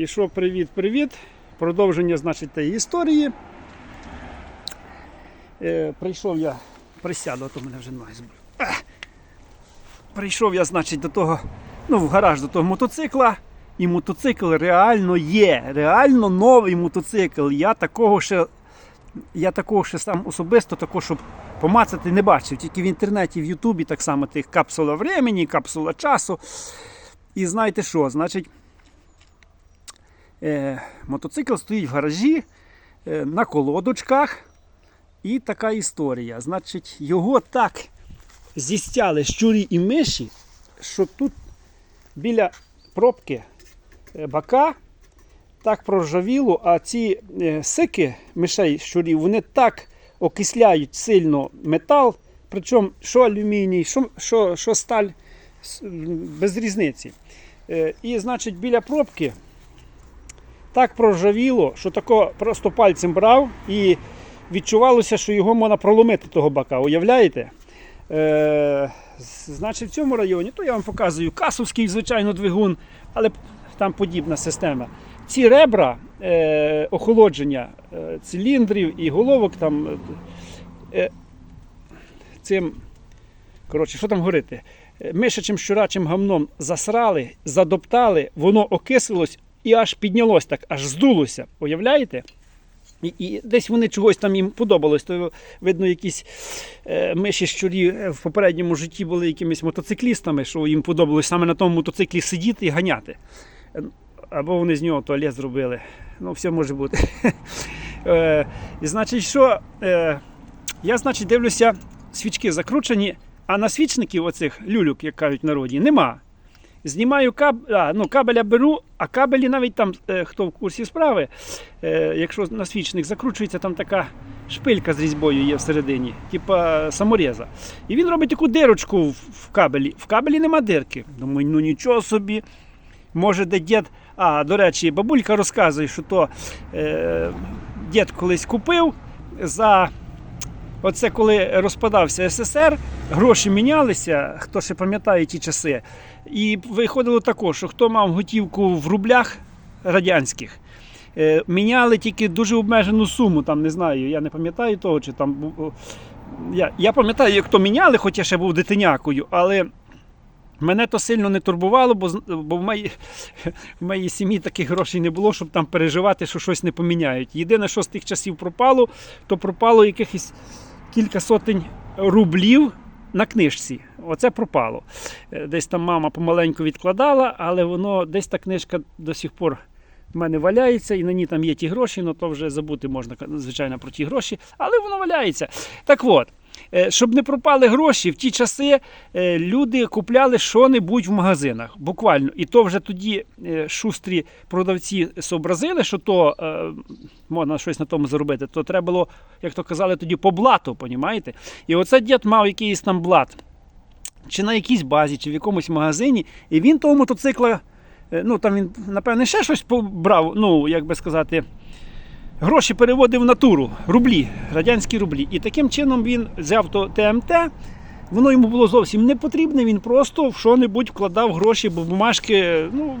І що, привіт-привіт. Продовження, значить, тієї історії. Е, прийшов я, присяду, а то мене вже ноги збили. Прийшов я, значить, до того, ну, в гараж до того мотоцикла. І мотоцикл реально є. Реально новий мотоцикл. Я такого ще, я такого ще сам особисто, такого, щоб помацати, не бачив. Тільки в інтернеті, в Ютубі так само тих капсула времени, капсула часу. І знаєте що? Значить, е, мотоцикл стоїть в гаражі е, на колодочках. І така історія. Значить, його так зістяли щурі і миші, що тут біля пробки е, бака так проржавіло, а ці е, сики мишей щурів, вони так окисляють сильно метал, причому що алюміній, що, що, що сталь без різниці. Е, І, значить, біля пробки так проржавіло, що тако просто пальцем брав і відчувалося, що його можна проломити того бака. Уявляєте? Е, значить, в цьому районі, то я вам показую касовський, звичайно, двигун, але там подібна система. Ці ребра е, охолодження е, циліндрів і головок там е, цим, коротше, що там говорити? Е, Мишачим щурачим гамном засрали, задоптали, воно окислилось і аж піднялось так, аж здулося. Уявляєте? І, і десь вони чогось там їм подобалось. То видно, якісь е, миші щурі е, в попередньому житті були якимись мотоциклістами, що їм подобалось саме на тому мотоциклі сидіти і ганяти. Або вони з нього туалет зробили. Ну, все може бути. Е, і значить, що е, я, значить, дивлюся, свічки закручені, а на свічників оцих люлюк, як кажуть в народі, нема. Знімаю каб... а, ну, кабеля беру, а кабелі навіть там, е, хто в курсі справи, е, якщо на свічник закручується, там така шпилька з різьбою є всередині, типа самореза. І він робить таку дирочку в, в кабелі. В кабелі нема дирки. Думаю, ну нічого собі. Може, де дід. А, до речі, бабулька розказує, що то е, дід колись купив за. Оце коли розпадався СССР, гроші мінялися, хто ще пам'ятає ті часи. І виходило також, що хто мав готівку в рублях радянських, е, міняли тільки дуже обмежену суму. Там не знаю, я не пам'ятаю того, чи там. Я, я пам'ятаю, як то міняли, хоч я ще був дитинякою, але мене то сильно не турбувало, бо, бо в, моїй, в моїй сім'ї таких грошей не було, щоб там переживати, що щось не поміняють. Єдине, що з тих часів пропало, то пропало якихось кілька сотень рублів на книжці. Оце пропало. Е, Десь там мама помаленьку відкладала, але воно десь та книжка до сих пор в мене валяється, і на ній там є ті гроші, ну то вже забути можна, звичайно, про ті гроші, але воно валяється. Так от. Е, Щоб не пропали гроші, в ті часи е, люди купляли що-небудь в магазинах, буквально. І то вже тоді е, шустрі продавці зобразили, що то можна щось на тому заробити, то треба було, як то казали, тоді по блату, понімаєте? І оце дід мав якийсь там блат, чи на якійсь базі, чи в якомусь магазині, і він того мотоцикла, ну там він, напевне, ще щось побрав, ну, як би сказати. Гроші переводив натуру, рублі, радянські рублі. І таким чином він взяв то ТМТ. Воно йому було зовсім не потрібне, він просто в що-небудь вкладав гроші, бо бумажки, ну,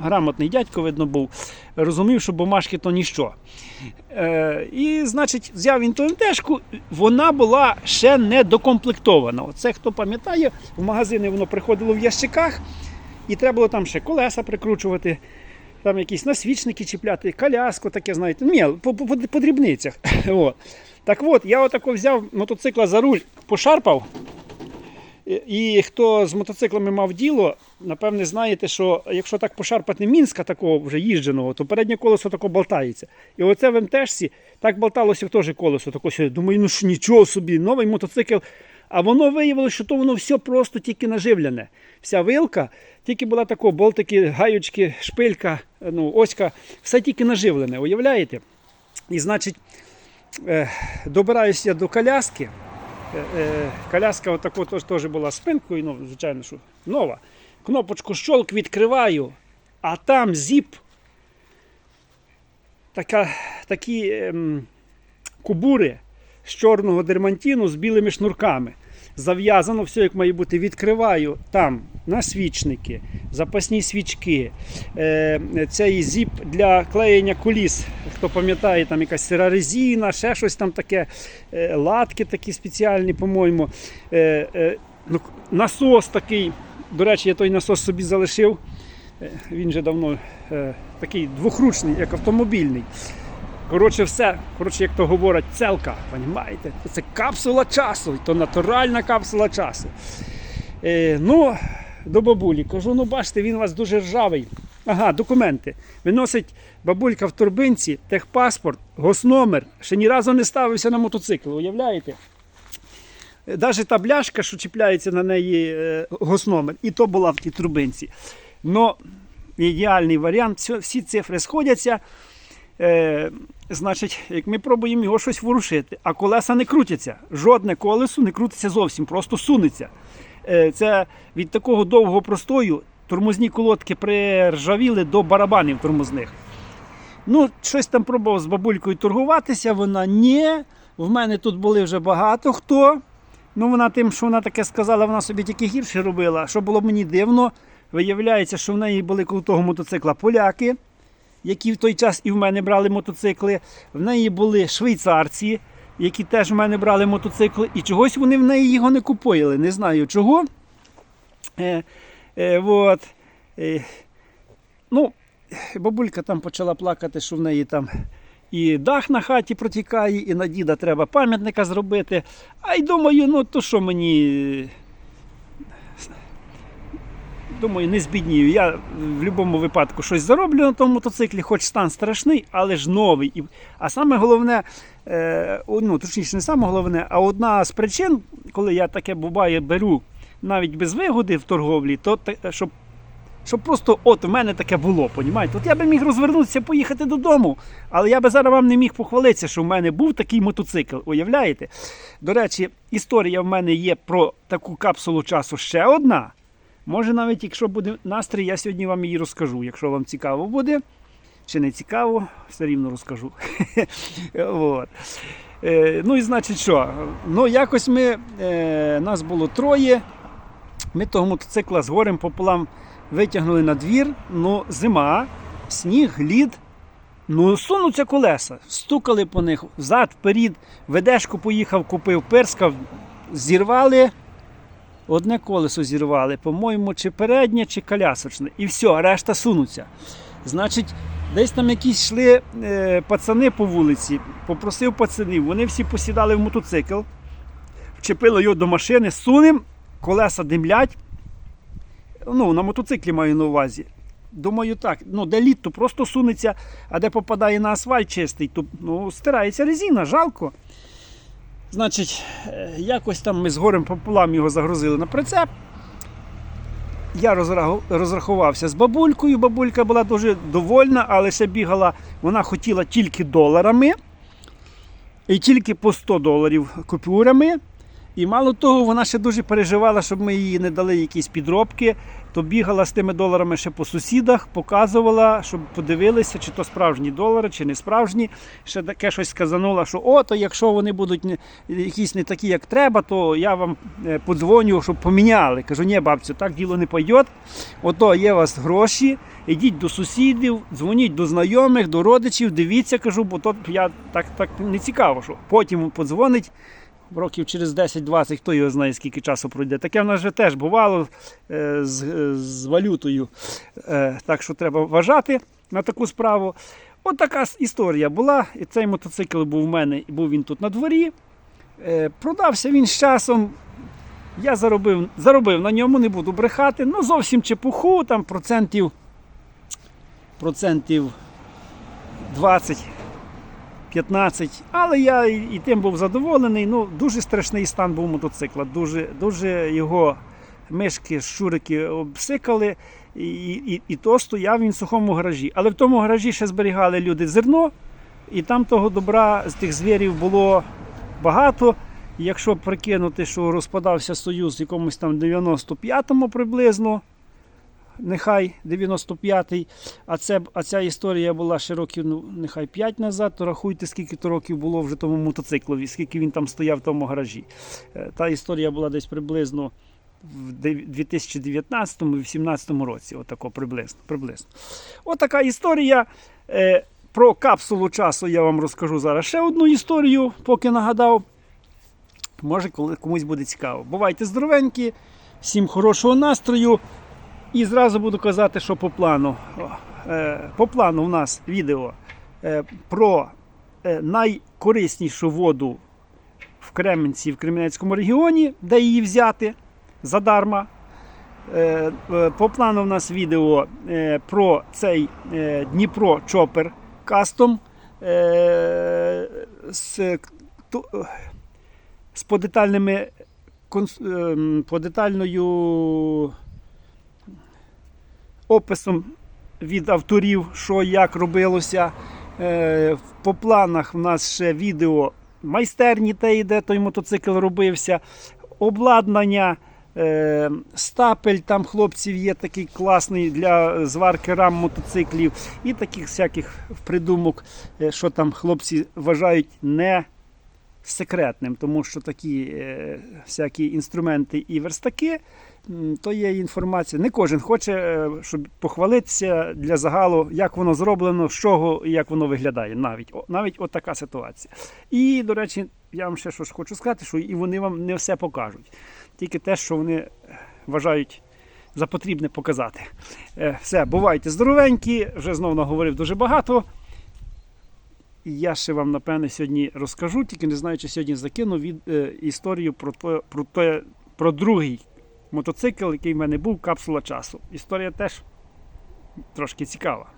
грамотний дядько, видно, був, розумів, що бумажки то ніщо. Е, і, значить, взяв він ту МТшку, вона була ще не докомплектована. Оце, хто пам'ятає, в магазини воно приходило в ящиках, і треба було там ще колеса прикручувати, там якісь насвічники чіпляти, коляску, таке, знаєте, ні, по, по, по дрібницях. От. Так от, я отако взяв мотоцикла за руль, пошарпав. І- хто з мотоциклами мав діло, напевне, знаєте, що якщо так пошарпати мінська такого вже їждженого, то переднє колесо тако болтається. І оце в МТшці так болталося теж колесо. Тако, думаю, ну ж нічого собі, новий мотоцикл. А воно виявилося, що то воно все просто тільки наживлене. Вся вилка тільки була тако, болтики, гаючки, шпилька, ну, оська, все тільки наживлене, уявляєте? І значить, е, добираюся я до коляски. Е, е, Коляска отако теж, була спинкою, ну, звичайно, що нова. Кнопочку щолк відкриваю, а там зіп. Така, такі ем, кубури з чорного дермантину з білими шнурками. Зав'язано, все як має бути. Відкриваю там насвічники, запасні свічки, е, цей зіп для клеєння коліс. Хто пам'ятає, там якась сира резина, ще щось там таке, е, латки такі спеціальні, по-моєму. Е, ну, насос такий. До речі, я той насос собі залишив. Він вже давно такий двохручний, як автомобільний. Коротше, все, коротше, як то говорять, целка, понімаєте? Це капсула часу, то натуральна капсула часу. Е, ну, до бабулі кажу, ну бачите, він у вас дуже ржавий. Ага, документи. Виносить бабулька в торбинці, техпаспорт, госномер. Ще ні разу не ставився на мотоцикл, уявляєте? Навіть та бляшка, що чіпляється на неї е, госномер, і то була в тій трубинці. Но ідеальний варіант, всі цифри сходяться. Е, значить, як ми пробуємо його щось ворушити, а колеса не крутяться. Жодне колесо не крутиться зовсім, просто сунеться. Е, це від такого довгого простою тормозні колодки приржавіли до барабанів тормозних. Ну, щось там пробував з бабулькою торгуватися, вона ні. В мене тут були вже багато хто. Ну, вона тим, що вона таке сказала, вона собі тільки гірше робила. Що було мені дивно, виявляється, що в неї були коло того мотоцикла поляки, які в той час і в мене брали мотоцикли. В неї були швейцарці, які теж в мене брали мотоцикли. І чогось вони в неї його не купили. Не знаю чого. Е, е, вот. Е, ну, бабулька там почала плакати, що в неї там і дах на хаті протікає, і на діда треба пам'ятника зробити. А й думаю, ну то що мені. Думаю, не збіднію. Я в будь-якому випадку щось зароблю на тому мотоциклі, хоч стан страшний, але ж новий. А саме головне, е, ну точніше, не саме головне, а одна з причин, коли я таке буває беру навіть без вигоди в торговлі, то щоб щоб просто от в мене таке було, понімаєте? От я би міг розвернутися, поїхати додому, але я би зараз вам не міг похвалитися, що в мене був такий мотоцикл. Уявляєте? До речі, історія в мене є про таку капсулу часу ще одна. Може, навіть якщо буде настрій, я сьогодні вам її розкажу. Якщо вам цікаво буде, чи не цікаво, все рівно розкажу. От. Е, ну і значить що? Ну, якось ми, е, нас було троє. Ми того мотоцикла з горем пополам витягнули на двір. Ну, зима, сніг, лід. Ну, сунуться колеса, стукали по них взад, вперед, ведешку поїхав, купив, перскав, зірвали. Одне колесо зірвали, по-моєму, чи переднє, чи колясочне. І все, решта сунуться. Значить, десь там якісь йшли е, пацани по вулиці, попросив пацанів, вони всі посідали в мотоцикл, вчепили його до машини, сунем, колеса димлять. Ну, на мотоциклі маю на увазі. Думаю, так, ну де лід, то просто сунеться, а де попадає на асфальт чистий, то ну, стирається резина, жалко. Значить, е, якось там ми з горем пополам його загрузили на прицеп. Я розрахувався з бабулькою. Бабулька була дуже довольна, але ще бігала, вона хотіла тільки доларами. І тільки по 100 доларів купюрами. І мало того, вона ще дуже переживала, щоб ми їй не дали якісь підробки, то бігала з тими доларами ще по сусідах, показувала, щоб подивилися, чи то справжні долари, чи не справжні. Ще таке щось сказанула, що о, то якщо вони будуть не, якісь не такі, як треба, то я вам е, подзвоню, щоб поміняли. Кажу, ні, бабцю, так діло не пойде. Ото є у вас гроші, ідіть до сусідів, дзвоніть до знайомих, до родичів, дивіться, кажу, бо то я так, так не цікаво, що потім подзвонить років через 10-20, хто його знає, скільки часу пройде. Таке в нас вже теж бувало е, з, е, з валютою. Е, так що треба вважати на таку справу. От така історія була. І цей мотоцикл був у мене, був він тут на дворі. Продався він з часом. Я заробив, заробив на ньому, не буду брехати. Ну, зовсім чепуху, там процентів, процентів 20 15, але я і, тим був задоволений. Ну, дуже страшний стан був мотоцикла. Дуже, дуже його мишки, щурики обсикали, і, і, і то стояв він в сухому гаражі. Але в тому гаражі ще зберігали люди зерно, і там того добра з тих звірів було багато. Якщо прикинути, що розпадався Союз в якомусь там 95-му приблизно, нехай 95-й, а, це, а ця історія була ще років, ну, нехай 5 назад, то рахуйте, скільки то років було вже тому мотоциклові, скільки він там стояв в тому гаражі. Е, Та історія була десь приблизно в 2019 і 2017 році. Отако приблизно. приблизно. Отака історія. Е, Про капсулу часу я вам розкажу зараз ще одну історію, поки нагадав. Може, коли комусь буде цікаво. Бувайте здоровенькі, всім хорошого настрою. І зразу буду казати, що по плану. Е, По плану у нас відео е, про е, найкориснішу воду в Кременці в Кременецькому регіоні, де її взяти задарма. По плану у нас відео про цей Дніпро Чопер Кастом з, з подетальними конс- ем, подетальною описом від авторів, що як робилося. Е, По планах в нас ще відео майстерні, те, де той мотоцикл робився, обладнання. Е, стапель там хлопців є такий класний для зварки рам мотоциклів і таких всяких придумок, е, що там хлопці вважають не секретним, тому що такі е, всякі інструменти і верстаки, то є інформація. Не кожен хоче, е, щоб похвалитися для загалу, як воно зроблено, з чого і як воно виглядає. Навіть навіть от така ситуація. І, до речі, я вам ще щось хочу сказати, що і вони вам не все покажуть. Тільки те, що вони вважають за потрібне показати. Е, Все, бувайте здоровенькі, вже знову наговорив дуже багато. І Я ще вам, напевне, сьогодні розкажу, тільки не знаю, чи сьогодні закину від, е, історію про, то, про, те, про другий мотоцикл, який в мене був, капсула часу. Історія теж трошки цікава.